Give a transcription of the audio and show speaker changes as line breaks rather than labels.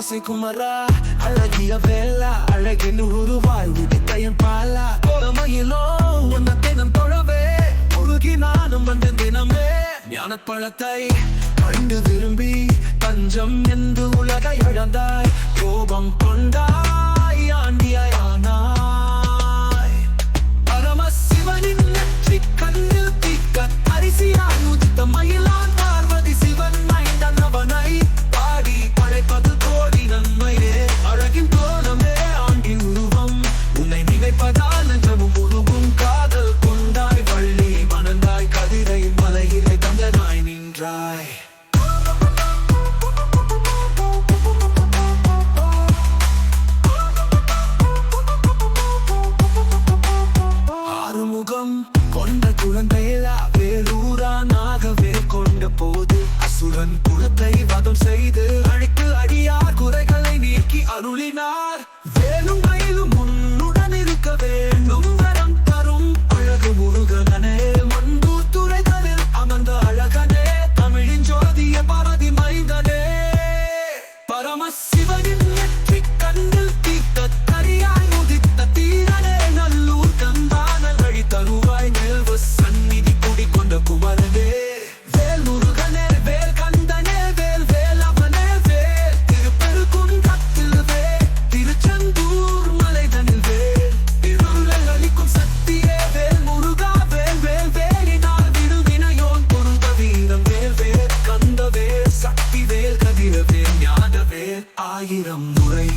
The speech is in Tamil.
ஆசை குமரா அழகிய வேலா அழகின் உருவாய் உதித்தையன் பாலா. கோலமையிலோ உன்னை தினம் தொழவே உருகி நானும் வந்த தினமே. ஞான பழத்தை கண்டு திரும்பி தஞ்சம் என்று உலகை இழந்தாய் கோபம் கொண்டாய். dry. ஆறுமுகம் கொண்ட குழந்தையிலா வேலூரானாக வேர் கொண்ட போது அசுரன் குலத்தை வதம் செய்து அழித்து அடியார் குறைகளை நீக்கி அருளினார் கொண்ட குமரனே. வேல் முருகனே வேல் கந்தனே வேல் வேல் அவனே வேல் திருப்பெருக்கும் கத்தில் வேல் திருச்செந்தூர் மலைதனில் வேல் இருளை அளிக்கும் சக்தியே வேல் முருகா வேல் வேல் வேலினால் விடுவினையோன் பொருந்த வீரம் வேல் வேல் கந்த வேல் சக்தி வேல் கதிர வேல் ஞான வேல் ஆயிரம் முறை.